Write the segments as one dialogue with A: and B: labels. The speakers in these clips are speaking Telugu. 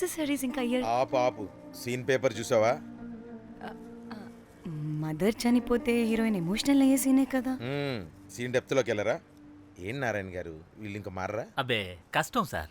A: యాక్సెసరీస్ ఇంకా ఇయర్
B: ఆపు ఆపు. సీన్ పేపర్ చూసావా?
A: మదర్ చనిపోతే హీరోయిన్ ఎమోషనల్ అయ్యే సీనే కదా.
B: సీన్ డెప్త్లోకి వెళ్ళరా? ఏం నారాయణ గారు? వీళ్ళు ఇంకా మారరా?
C: అబ్బే కష్టం sir.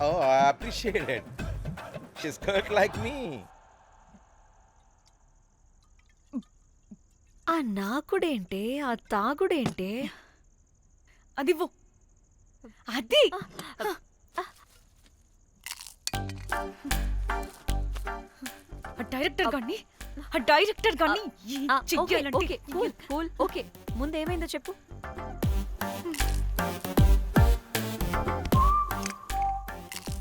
B: oh I appreciate it she skirt like me
D: ఆ నాకుడేంటే ఆ తాగుడేంటే?
A: అది. అది! ఆ డైరెక్టర్ గాని ఆ డైరెక్టర్ గాని
D: ఓకే
A: చెయ్యాలంటే
D: ఓకే కూల్ కూల్ ఓకే. ముందు ఏమైందో చెప్పు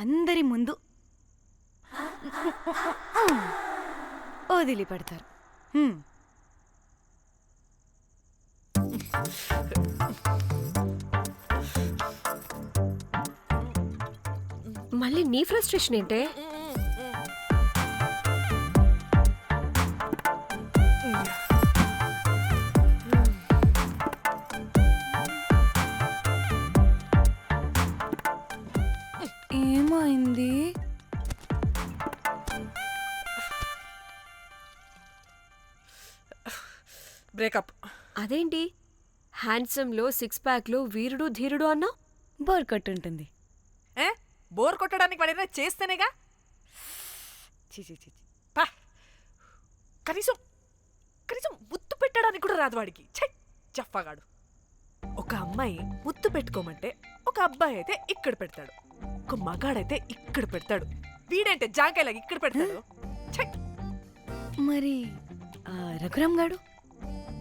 A: అందరి ముందు వదిలిపెడతారు హ్మ్.
D: మళ్ళీ నీ ఫ్రస్ట్రేషన్ ఏంటే అదేంటి హ్యాండ్సమ్లో సిక్స్ ప్యాక్లో వీరుడు ధీరుడు అన్నా?
A: బోర్ కట్టు ఉంటుంది
E: ఏ? బోర్ కొట్టడానికి వాడైనా చేస్తేనేగా?
A: ఛీ, ఛీ, ఛీ, ఛీ.
E: పా. కనీసం కనీసం ముత్తు పెట్టడానికి కూడా రాదు వాడికి. ఛై చెప్పగాడు ఒక అమ్మాయి ముత్తు పెట్టుకోమంటే ఒక అబ్బాయి అయితే ఇక్కడ పెడతాడు. ఒక మగాడైతే ఇక్కడ పెడతాడు. వీడంటే జాంకాయలాగా ఇక్కడ పెడతాడు? ఛై.
A: మరి ఆ, రఘురామ్ గాడు?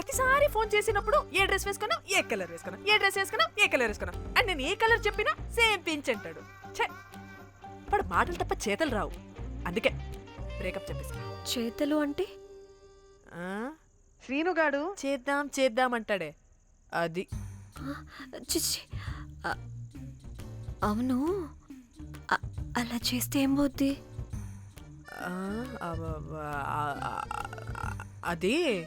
E: ప్రతిసారి ఫోన్ చేసినప్పుడు ఏ డ్రెస్ వేసుకున్నా ఏ కలర్ వేసుకున్నా ఏ డ్రెస్ వేసుకున్నా ఏ కలర్ వేసుకున్నా అండ్ నేను ఏ కలర్ చెప్పినా సేమ్ పించ్ అంటాడు. ఛే! వాడు మాటలు తప్ప చేతలు రావు. అందుకే బ్రేకప్ చెప్పేసి
D: చేతలు అంటే?
E: శ్రీనుగాడు చేద్దాం చేద్దాం అంటాడే. అది.
D: చిచ్చి అవును. అలా చేస్తే ఏం పోద్ది?
E: అది.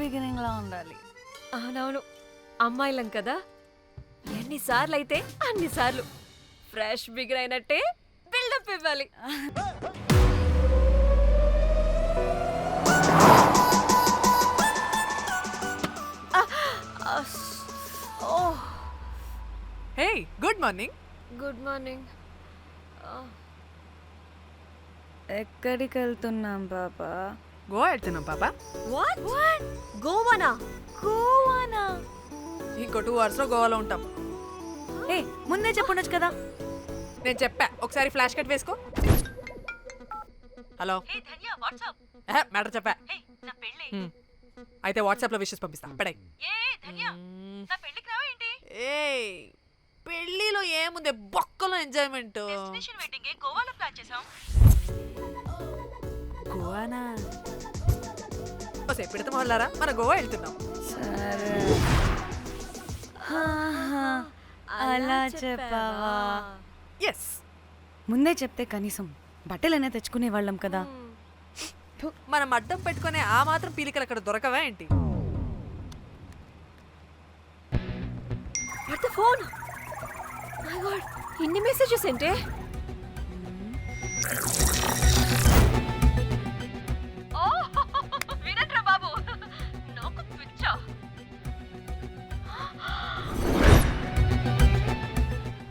A: బిగినింగ్ లా ఉండాలి.
D: అవునవును. అమ్మాయిలం కదా. ఎన్నిసార్లు అయితే అన్నిసార్లు ఫ్రెష్ బిగర్ అయినట్టే బిల్డప్ ఇవ్వాలి.
E: Hey good morning
D: good morning
A: ఎక్కడికి వెళ్తున్నాం పాపా?
E: గోవా వెళ్తున్నాం పాపా.
D: వాట్ వాట్ గోవానా?
A: గోవానా?
E: ఇంకో టూ అవర్స్లో గోవాలో ఉంటాం.
A: ఏ ముందే చెప్పుండొచ్చు కదా.
E: నేను చెప్పా. ఒకసారి ఫ్లాష్ కట్ వేసుకో. హలో. మ్యాటర్ చెప్పా. హ్మ్. అయితే వాట్సాప్లో విషెస్ పంపిస్తా. పడే ఏ పెళ్ళిలో ఏముంది? బొక్కలో ఎంజాయ్మెంట్ గోవానా? ఓసే పెడతాం వాళ్ళారా మన గోవా వెళ్తున్నాం.
A: సరే. అలా చెప్పావా?
E: ఎస్
A: ముందే చెప్తే కనీసం బట్టలైనా తెచ్చుకునే వాళ్ళం కదా.
E: మనం అడ్డం పెట్టుకునే ఆ మాత్రం పీలికలు అక్కడ దొరకవా ఏంటి?
D: ఫోన్ మై గాడ్ ఇన్ని మెసేజెస్ ఏంటే?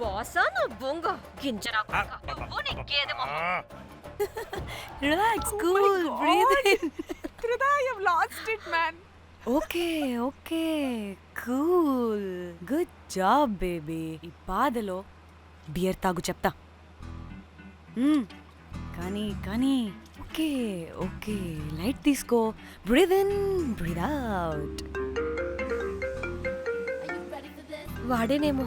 D: బాసా నా బొంగ గింజరా నువ్వు నీ గేదె
A: relax cool breathe in
E: lost it man
A: okay okay cool good job baby ఈ బాధలో బియర్ తాగు చెప్తా. కానీ కానీ ఓకే ఓకే లైట్ తీసుకో బ్రీద్ ఇన్ బ్రీద్ అవుట్
D: వాడేనేమో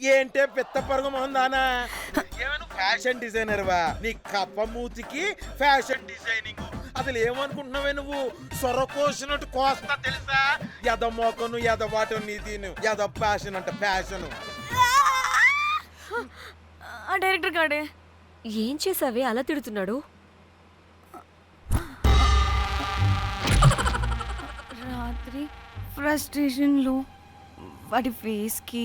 B: ఏంటే పెద్ద పరుగు మొహందానా ఏమైనా ఫ్యాషన్ డిజైనర్ వా? నీ కప్ప మూతికి ఫ్యాషన్ డిజైనింగ్ అసలు ఏమనుకుంటున్నావే నువ్వు? సొర కోసినట్టు కోస్తా తెలుసా? ఎద మోకను ఎద వాటం నీ దీని. ఎద ఫ్యాషన్ అంట ఫ్యాషన్
A: ఆ డైరెక్టర్ గాడే.
D: ఏం చేసావే? అలా తిడుతున్నాడు.
A: రాత్రి ఫ్రస్ట్రేషన్లో వాడి ఫేస్కి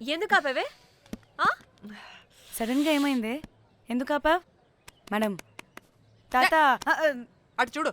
D: ఎందుకు ఆపేవే? ఆ?
A: సడన్గా ఏమైంది? ఎందుకు ఆపా మేడం తాత.
E: అటు చూడు.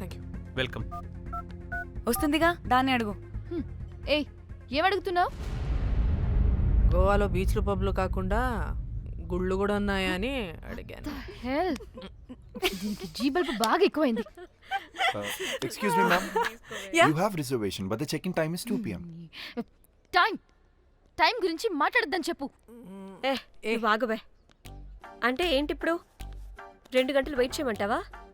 E: థ్యాంక్ యూ
C: వెల్కమ్
A: వస్తుందిగా దాన్ని అడుగు.
F: Hmm. ఏ అడుగుతున్నావు?
E: గోవాలో బీచ్లు పబ్లు కాకుండా గుళ్ళు కూడా ఉన్నాయా అని అడిగాను.
F: దీనికి జీ బల్బ్ బాగా ఎక్కువైంది.
G: Excuse me ma'am you have reservation but the check in time is 2 pm
F: time time గురించి మాట్లాడద్దని చెప్పు.
D: ఏ ఏ బాగుబే అంటే ఏంటి ఇప్పుడు రెండు గంటలు వెయిట్ చేయమంటావా?